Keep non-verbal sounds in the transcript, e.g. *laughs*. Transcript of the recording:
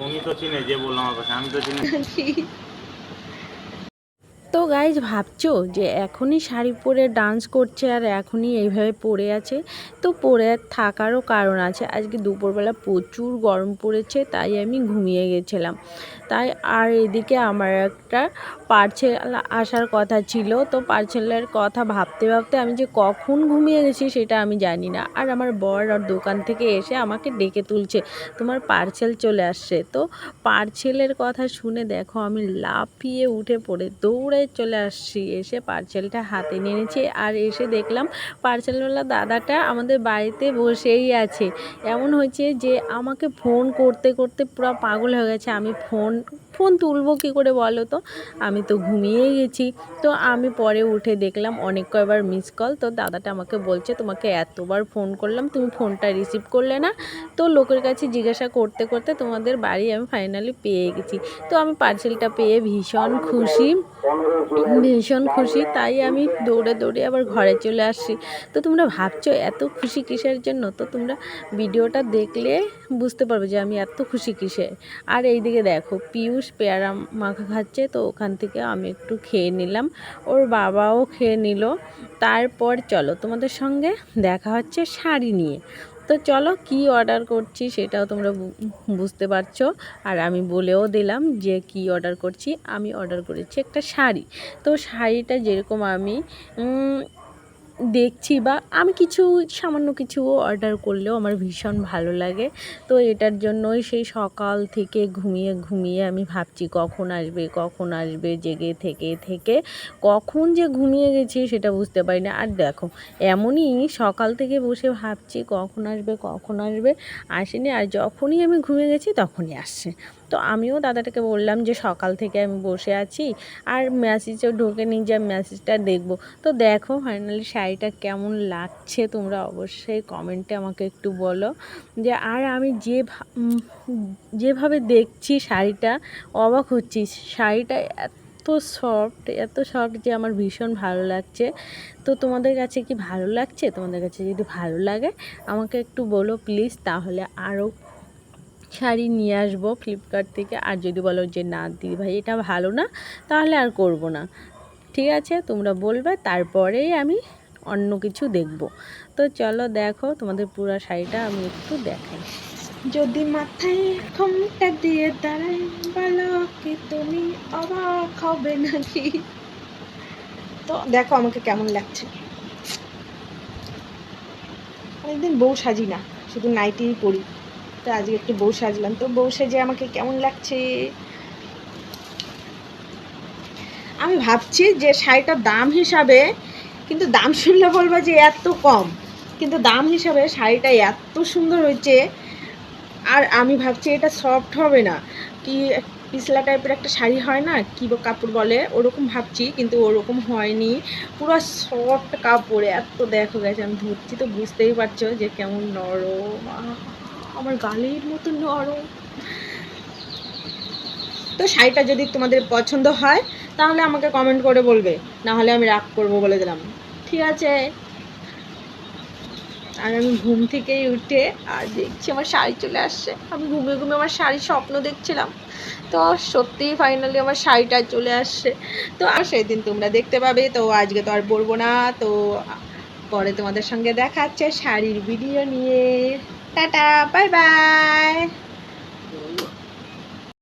উনি তো চিনে যে বললাম আমি তো চিনি। *laughs* তো গাইজ ভাবছ যে এখনই শাড়ি পরে ডান্স করছে আর এখনই এইভাবে পরে আছে? তো পরে থাকারও কারণ আছে। আজকে দুপুরবেলা প্রচুর গরম পড়েছে, তাই আমি ঘুমিয়ে গেছিলাম। তাই আর এদিকে আমার একটা পার্সেল আসার কথা ছিল। তো পার্সেলের কথা ভাবতে ভাবতে আমি যে কখন ঘুমিয়ে গেছি সেটা আমি জানি না। আর আমার বর আর দোকান থেকে এসে আমাকে ডেকে তুলছে, তোমার পার্সেল চলে আসছে। তো পার্সেলের কথা শুনে দেখো আমি লাফিয়ে উঠে পড়ে, দৌড়ে চলে আসছি, এসে পার্সেলটা হাতে নিয়ে নিয়েছি আর এসে দেখলাম পার্সেলওয়ালা দাদাটা আমাদের বাড়িতে বসেই আছে। এমন হয়েছে যে আমাকে ফোন করতে করতে পুরো পাগল হয়ে গেছে। আমি ফোন ফোন তুলবো কী করে বলো তো? আমি তো ঘুমিয়েই গেছি। তো আমি পরে উঠে দেখলাম অনেক কয়বার মিস কল তো দাদাটা আমাকে বলছে, তোমাকে এতবার ফোন করলাম, তুমি ফোনটা রিসিভ করলে না? তো লোকের কাছে জিজ্ঞাসা করতে করতে তোমাদের বাড়ি আমি ফাইনালি পেয়ে গেছি। তো আমি পার্সেলটা পেয়ে ভীষণ খুশি। ভীষণ খুশি, তাই আমি দৌড়ে দৌড়ে আবার ঘরে চলে আসছি তো তোমরা ভাবছ এত খুশি কিসের জন্য? তো তোমরা ভিডিওটা দেখলে বুঝতে পারবে যে আমি এত খুশি কিসে। আর এইদিকে দেখো পিয়ুষ পেয়ারা মাখা খাচ্ছে, তো ওখান থেকে আমি একটু খেয়ে নিলাম। ওর বাবাও খেয়ে নিল। তারপর চলো তোমাদের সঙ্গে দেখা হচ্ছে শাড়ি নিয়ে। তো চলো কি অর্ডার করছি সেটাও তোমরা বুঝতে পারছ। আর আমি বলেও দিলাম যে কি অর্ডার করছি। আমি অর্ডার করেছি একটা শাড়ি। তো শাড়িটা যেরকম আমি দেখছি বা আমি কিছু, সামান্য কিছু অর্ডার করলেও আমার ভীষণ ভালো লাগে। তো এটার জন্যই সেই সকাল থেকে ঘুমিয়ে ঘুমিয়ে আমি ভাবছি কখন আসবে কখন আসবে, জেগে থেকে থেকে কখন যে ঘুমিয়ে গেছি সেটা বুঝতে পারি না। আর দেখো, এমনই সকাল থেকে বসে ভাবছি কখন আসবে কখন আসবে, আসেনি। আর যখনই আমি ঘুমিয়ে গেছি তখনই আসছে। তো আমিও দাদাটাকে বললাম যে সকাল থেকে আমি বসে আছি আর মেসেজও ঢোকেনি যে আমি মেসেজটা দেখব। তো দেখো ফাইনালি শাড়িটা কেমন লাগছে তোমরা অবশ্যই কমেন্টে আমাকে একটু বলো যে আর আমি যে যেভাবে দেখছি শাড়িটা অবাক হচ্ছি। শাড়িটা এত সফট এত সফট যে আমার ভীষণ ভালো লাগছে। তো তোমাদের কাছে কি ভালো লাগছে? তোমাদের কাছে যদি ভালো লাগে আমাকে একটু বলো প্লিজ তাহলে আরও শাড়ি নিয়ে আসব ফ্লিপকার্ট থেকে। আর যদি বলো যে, না দিদি ভাই, এটা ভালো না, তাহলে আর করব না। ঠিক আছে? তোমরা বলবে, তারপরেই আমি অন্য কিছু দেখব। তো চলো দেখো, তোমাদের পুরো শাড়িটা আমি একটু দেখাই। যদি মাথায় ঘোমটা দিয়ে দাঁড়াই বলো কি তুমি অবাক হবে নাকি? তো দেখো আমাকে কেমন লাগছে। অনেকদিন বউ সাজি না, শুধু নাইটিই পরি। তো আজকে একটু বউ সাজলাম। তো বউ সেজে আমাকে কেমন লাগছে? আমি ভাবছি যে শাড়িটার দাম হিসাবে, কিন্তু দাম শুনলে বলব যে এত কম। কিন্তু দাম হিসাবে শাড়িটা এত সুন্দর হয়েছে, আর আমি ভাবছি এটা সফট হবে না। কি পিছলা টাইপের একটা শাড়ি হয় না, কি কাপড় বলে, ওরকম ভাবছি, কিন্তু ওরকম হয়নি। পুরো সফট কাপড়, এত দেখো গেছে আমি ধরছি তো বুঝতেই পারছ যে কেমন নরম আমার গালের মতো নরম। তো শাড়িটা যদি তোমাদের পছন্দ হয়, তাহলে আমাকে কমেন্ট করে বলবে। না হলে আমি রাগ করব বলে দিলাম। ঠিক আছে। আর আমি ঘুম থেকেই উঠে আর দেখছি আমার শাড়ি চলে আসছে। আমি ঘুমিয়ে ঘুমিয়ে আমার শাড়ির স্বপ্ন দেখছিলাম। তো সত্যিই ফাইনালি আমার শাড়িটা চলে আসছে। তো আর সেদিন তোমরা দেখতে পাবে, তো আজকে তো আর পরবো না। তো পরে তোমাদের সঙ্গে দেখা হচ্ছে শাড়ির ভিডিও নিয়ে। 哒哒，拜拜。